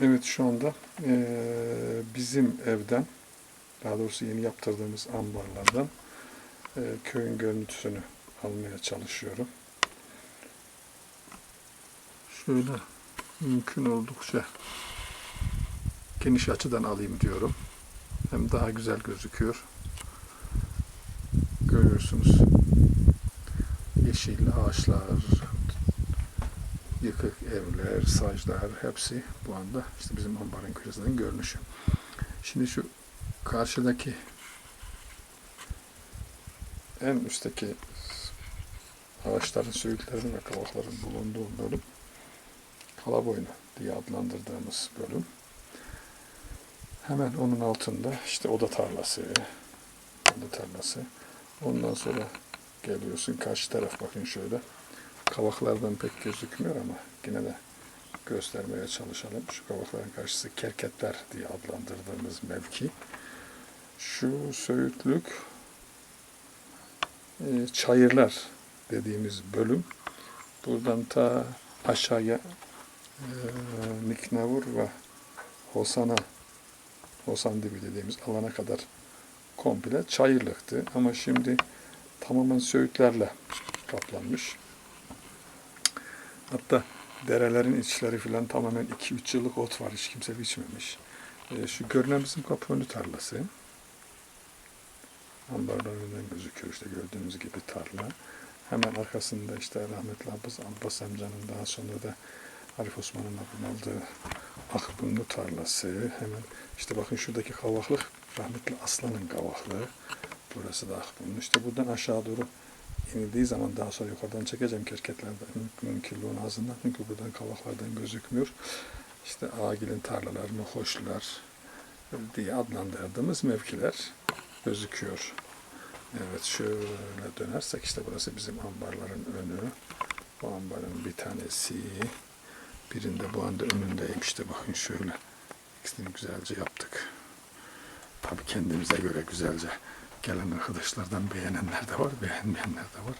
Evet şu anda eee, bizim evden, daha doğrusu yeni yaptırdığımız ambarlardan eee, köyün görüntüsünü almaya çalışıyorum. Şöyle mümkün oldukça geniş açıdan alayım diyorum. Hem daha güzel gözüküyor. Görüyorsunuz. Yeşil ağaçlar, yıkık evler, saclar hepsi bu anda işte bizim ambarın köşesinden görünüşü. Şimdi şu karşıdaki en üstteki ağaçların, söğütlerin ve kavakların bulunduğu bölüm kalaboynu diye adlandırdığımız bölüm. Hemen onun altında işte oda tarlası, oda tarlası. Ondan sonra geliyorsun karşı taraf bakın şöyle. Kavaklardan pek gözükmüyor ama yine de göstermeye çalışalım. Şu kavakların karşısı kerketler diye adlandırdığımız mevki. Şu söğütlük e, çayırlar dediğimiz bölüm. Buradan ta aşağıya e, Niknavur ve Hosana Hosan dibi dediğimiz alana kadar komple çayırlıktı. Ama şimdi tamamen söğütlerle kaplanmış. Hatta derelerin içleri filan tamamen 2-3 yıllık ot var. Hiç kimse biçmemiş. E, şu görünen bizim kapı tarlası. Ambarlar önünden gözüküyor işte gördüğünüz gibi tarla. Hemen arkasında işte rahmetli Abbas, Abbas amcanın daha sonra da Arif Osman'ın aldığı Akbunlu tarlası. Hemen işte bakın şuradaki kavaklık rahmetli Aslan'ın kavaklığı. Burası da Akbunlu. İşte buradan aşağı doğru inildiği zaman daha sonra yukarıdan çekeceğim kerketlerden mümkünlüğün ağzından. Çünkü buradan kavaklardan gözükmüyor. İşte Agil'in tarlalarını hoşlar diye adlandırdığımız mevkiler gözüküyor. Evet şöyle dönersek işte burası bizim ambarların önü. Bu ambarın bir tanesi. Birinde bu anda önündeyim işte bakın şöyle. İkisini güzelce yaptık. Tabii kendimize göre güzelce gelen arkadaşlardan beğenenler de var, beğenmeyenler de var.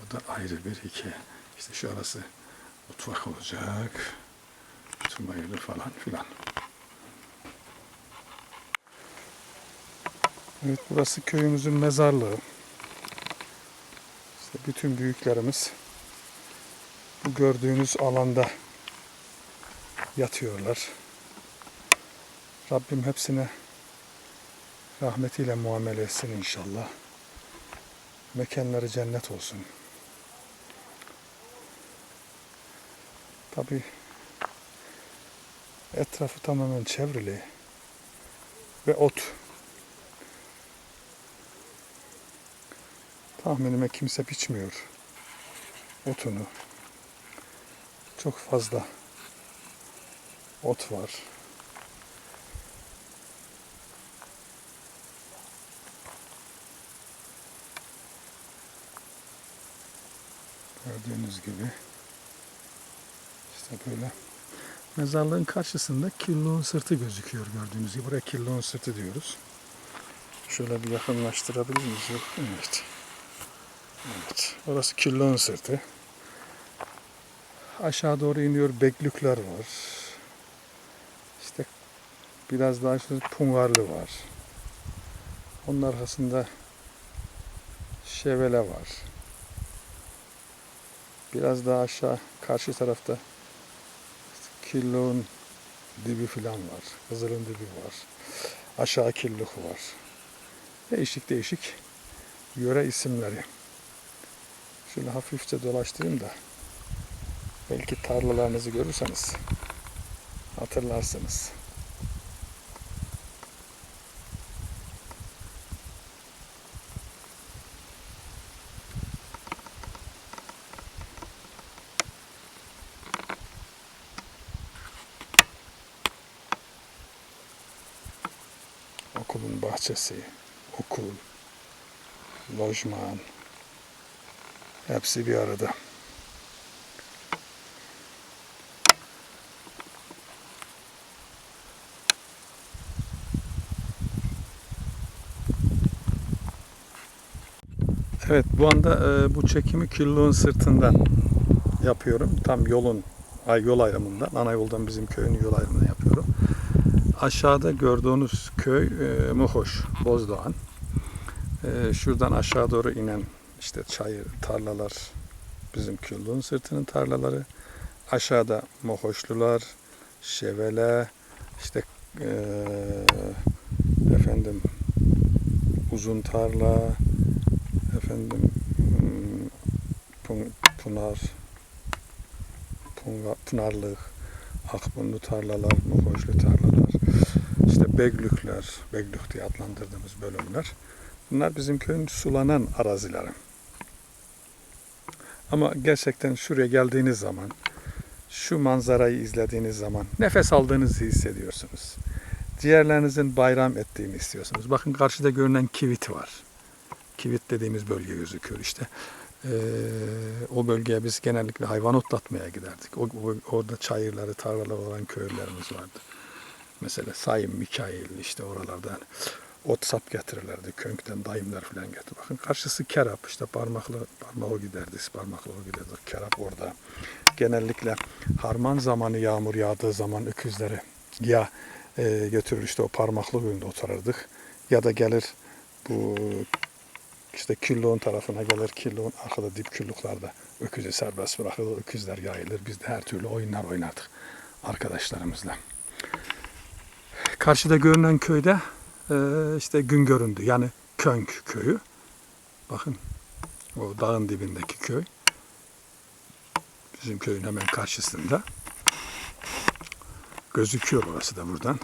O da ayrı bir hikaye. İşte şu arası mutfak olacak. Tumayılı falan filan. Evet burası köyümüzün mezarlığı. İşte bütün büyüklerimiz bu gördüğünüz alanda yatıyorlar. Rabbim hepsine rahmetiyle muamele etsin inşallah. Mekanları cennet olsun. Tabi etrafı tamamen çevrili ve ot. Tahminime kimse biçmiyor otunu. Çok fazla ot var. Gördüğünüz gibi işte böyle mezarlığın karşısında killuğun sırtı gözüküyor gördüğünüz gibi. Buraya killuğun sırtı diyoruz. Şöyle bir yakınlaştırabilir miyiz? Evet. Evet. Orası killuğun sırtı. Aşağı doğru iniyor beklükler var. İşte biraz daha işte pungarlı var. Onun arkasında şevele var. Biraz daha aşağı karşı tarafta Killuğun dibi filan var. Kızılın dibi var. Aşağı Killuk var. Değişik değişik yöre isimleri. Şöyle hafifçe dolaştırayım da belki tarlalarınızı görürseniz hatırlarsınız. Bahçesi, okul, lojman hepsi bir arada. Evet bu anda e, bu çekimi Külluğun sırtından yapıyorum. Tam yolun ay yol ayrımından, ana yoldan bizim köyün yol ayrımından. Aşağıda gördüğünüz köy e, Muhoş, Bozdoğan. E, şuradan aşağı doğru inen işte çayır, tarlalar, bizim Küllüğün sırtının tarlaları. Aşağıda Mohoşlular, Şevele, işte e, efendim Uzun Tarla, efendim hmm, Pın- Pınar, Pınarlık, Akbunlu tarlalar, Mohoşlu tarlalar, işte Beglükler, Beglük diye adlandırdığımız bölümler. Bunlar bizim köyün sulanan arazileri. Ama gerçekten şuraya geldiğiniz zaman, şu manzarayı izlediğiniz zaman nefes aldığınızı hissediyorsunuz. Ciğerlerinizin bayram ettiğini istiyorsunuz. Bakın karşıda görünen kivit var. Kivit dediğimiz bölge gözüküyor işte. Ee, o bölgeye biz genellikle hayvan otlatmaya giderdik. O, o- orada çayırları, tarlaları olan köylerimiz vardı. Mesela Sayın Mikail işte oralardan ot sap getirirlerdi. Könkten dayımlar falan getir. Bakın karşısı Kerap işte parmaklı parmağı giderdi. Parmaklı o giderdi. Kerap orada. Genellikle harman zamanı yağmur yağdığı zaman öküzleri ya e, götürür işte o parmaklı köyünde otururdık. Ya da gelir bu işte Küllüğün tarafına gelir. Küllüğün arkada dip küllüklarda öküzü serbest bırakılır. Öküzler yayılır. Biz de her türlü oyunlar oynardık arkadaşlarımızla. Karşıda görünen köyde işte gün göründü. Yani Könk köyü. Bakın o dağın dibindeki köy. Bizim köyün hemen karşısında. Gözüküyor orası da buradan.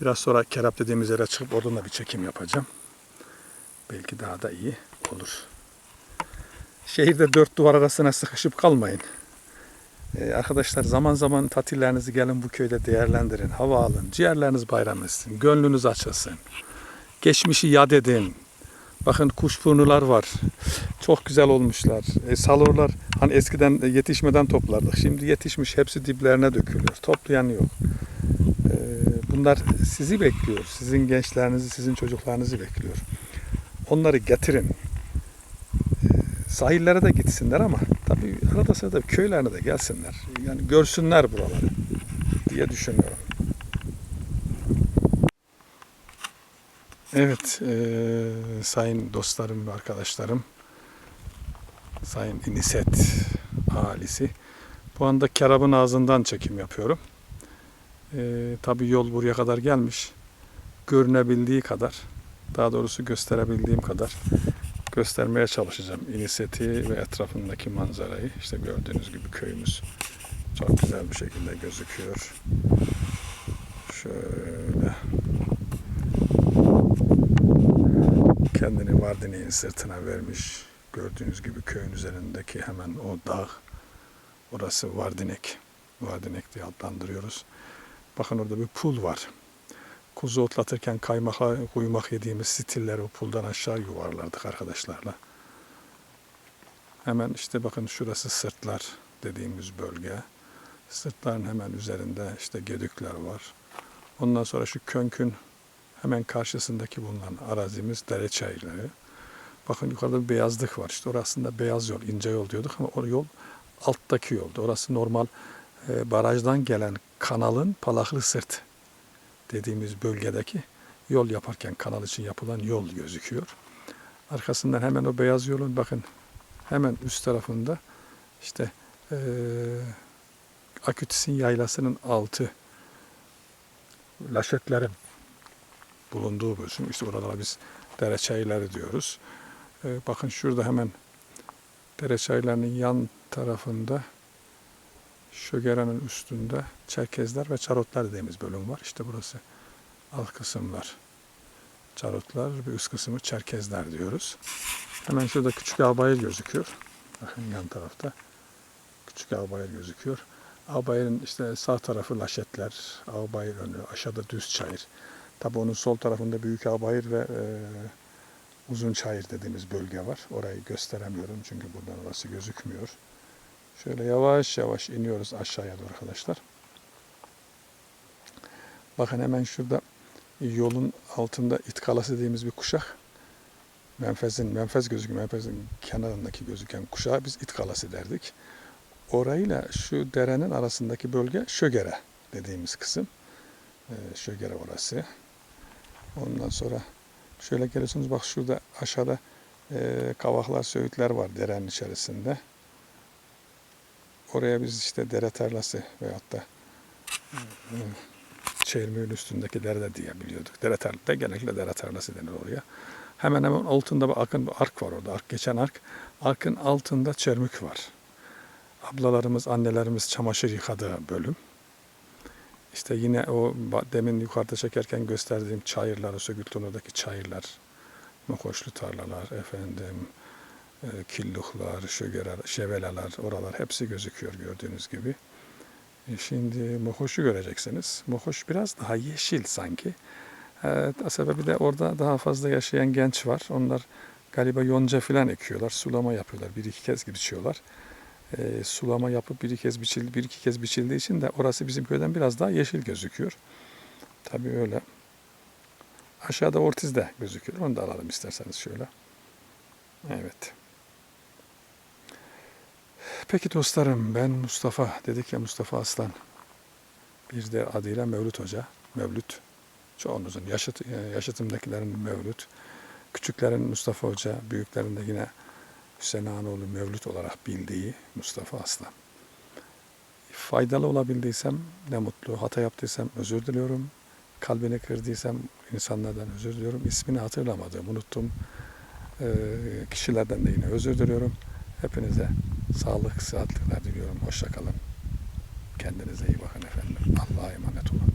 Biraz sonra Kerap dediğimiz yere çıkıp oradan da bir çekim yapacağım. Belki daha da iyi olur. Şehirde dört duvar arasına sıkışıp kalmayın. Ee, arkadaşlar zaman zaman tatillerinizi gelin bu köyde değerlendirin. Hava alın. Ciğerleriniz bayram etsin. Gönlünüz açılsın. Geçmişi yad edin. Bakın kuşburnular var. Çok güzel olmuşlar. E, salorlar hani eskiden yetişmeden toplardık. Şimdi yetişmiş hepsi diplerine dökülüyor. Toplayan yok. E, bunlar sizi bekliyor. Sizin gençlerinizi, sizin çocuklarınızı bekliyor. Onları getirin. E, sahillere de gitsinler ama tabii arada sırada köylerine de gelsinler. Yani görsünler buraları diye düşünüyorum. Evet, eee, sayın dostlarım ve arkadaşlarım, sayın İniset ailesi. Bu anda Kerab'ın ağzından çekim yapıyorum. Eee tabii yol buraya kadar gelmiş. Görünebildiği kadar, daha doğrusu gösterebildiğim kadar göstermeye çalışacağım İniset'i ve etrafındaki manzarayı. İşte gördüğünüz gibi köyümüz çok güzel bir şekilde gözüküyor. Şöyle kendini Vardine'nin sırtına vermiş. Gördüğünüz gibi köyün üzerindeki hemen o dağ. Orası Vardinek. Vardinek diye adlandırıyoruz. Bakın orada bir pul var. Kuzu otlatırken kaymakla kuyumak yediğimiz stilleri o puldan aşağı yuvarlardık arkadaşlarla. Hemen işte bakın şurası sırtlar dediğimiz bölge. Sırtların hemen üzerinde işte gedükler var. Ondan sonra şu könkün Hemen karşısındaki bulunan arazimiz dere çayırları. Bakın yukarıda bir beyazlık var. İşte orasında beyaz yol, ince yol diyorduk ama o yol alttaki yoldu. Orası normal e, barajdan gelen kanalın palaklı sırt dediğimiz bölgedeki yol yaparken kanal için yapılan yol gözüküyor. Arkasından hemen o beyaz yolun bakın hemen üst tarafında işte e, Akütis'in yaylasının altı laşetlerin bulunduğu bölüm. İşte oralara biz dere çayları diyoruz. Ee, bakın şurada hemen dere çaylarının yan tarafında Şögeran'ın üstünde Çerkezler ve Çarotlar dediğimiz bölüm var. İşte burası alt kısımlar. Çarotlar ve üst kısmı Çerkezler diyoruz. Hemen şurada küçük Albayır gözüküyor. Bakın yan tarafta küçük Albayır gözüküyor. Albayır'ın işte sağ tarafı Laşetler, Albayır önü, aşağıda Düz Çayır. Tabi onun sol tarafında Büyük Albayır ve e, Uzun Çayır dediğimiz bölge var. Orayı gösteremiyorum çünkü buradan orası gözükmüyor. Şöyle yavaş yavaş iniyoruz aşağıya doğru arkadaşlar. Bakın hemen şurada yolun altında itkalası dediğimiz bir kuşak. Menfez'in, Menfez gözüküyor. Menfez'in kenarındaki gözüken kuşağa biz itkalası derdik. Orayla şu derenin arasındaki bölge Şögere dediğimiz kısım. Ee, Şögere orası. Ondan sonra şöyle geliyorsunuz bak şurada aşağıda e, kavaklar, söğütler var derenin içerisinde. Oraya biz işte dere tarlası veyahut da e, Çelmiğin üstündeki dere diyebiliyorduk. Dere tarlası, genellikle dere tarlası denir oraya. Hemen hemen altında bir akın bir ark var orada. Ark geçen ark. Arkın altında çermük var. Ablalarımız, annelerimiz çamaşır yıkadığı bölüm. İşte yine o demin yukarıda çekerken gösterdiğim çayırlar, Sögültün oradaki çayırlar, Mokoşlu tarlalar, efendim, e, killuklar, şögeler, şevelalar, oralar hepsi gözüküyor gördüğünüz gibi. E, Şimdi Mohoş'u göreceksiniz. Mohoş biraz daha yeşil sanki. E, sebebi de orada daha fazla yaşayan genç var. Onlar galiba yonca filan ekiyorlar. Sulama yapıyorlar. Bir iki kez biçiyorlar. E, sulama yapıp bir iki kez biçildi, bir iki kez biçildiği için de orası bizim köyden biraz daha yeşil gözüküyor. Tabii öyle. Aşağıda ortiz de gözüküyor. Onu da alalım isterseniz şöyle. Evet. Peki dostlarım ben Mustafa dedik ya Mustafa Aslan. Bir de adıyla Mevlüt Hoca. Mevlüt. Çoğunuzun yaşıt, e, yaşıtımdakilerin Mevlüt. Küçüklerin Mustafa Hoca, büyüklerin de yine Hüseyin Ağanoğlu Mevlüt olarak bildiği Mustafa Aslan. Faydalı olabildiysem ne mutlu. Hata yaptıysam özür diliyorum. Kalbini kırdıysam insanlardan özür diliyorum. İsmini hatırlamadım, unuttum. Ee, kişilerden de yine özür diliyorum. Hepinize sağlık, sıhhatler diliyorum. Hoşça kalın. Kendinize iyi bakın efendim. Allah'a emanet olun.